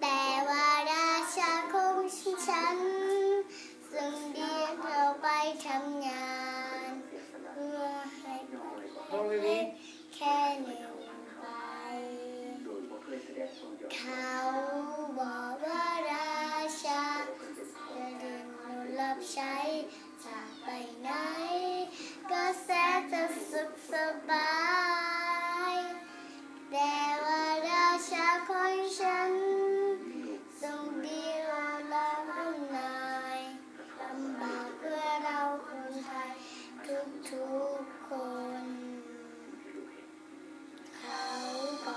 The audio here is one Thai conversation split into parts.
แต่ว่าราชาของฉันส่งเดียวเราไปทำงานเพื่อให้ประแค่หนึ่งใบเขาบอกว่าราชาจะดึงรับใช้จาไปไหน ก็แสนจะสุขสบาย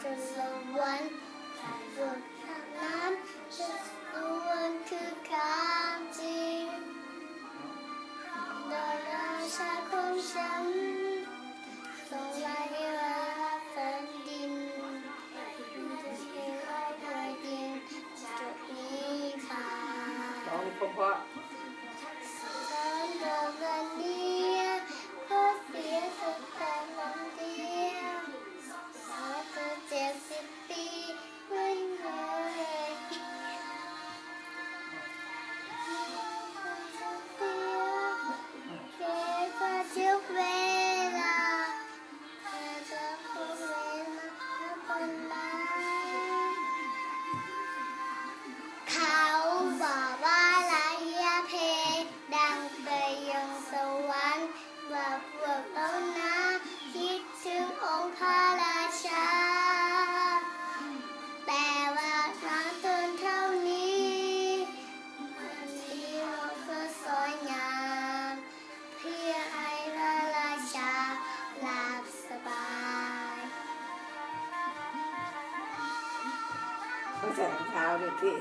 to the one who cannot just ต้ใส่รองเท้าด้วยพี่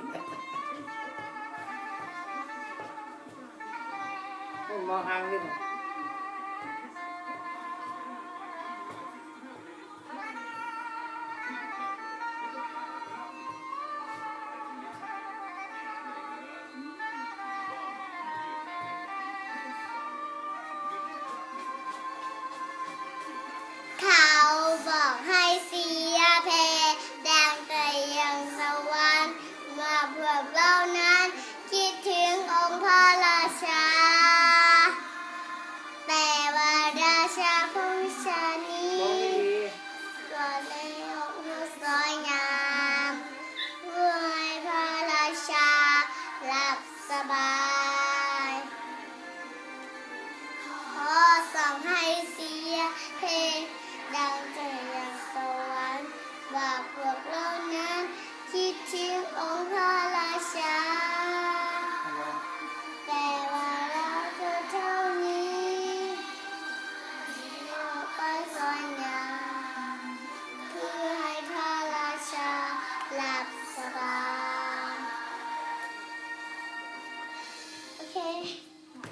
มองอ้างด้วย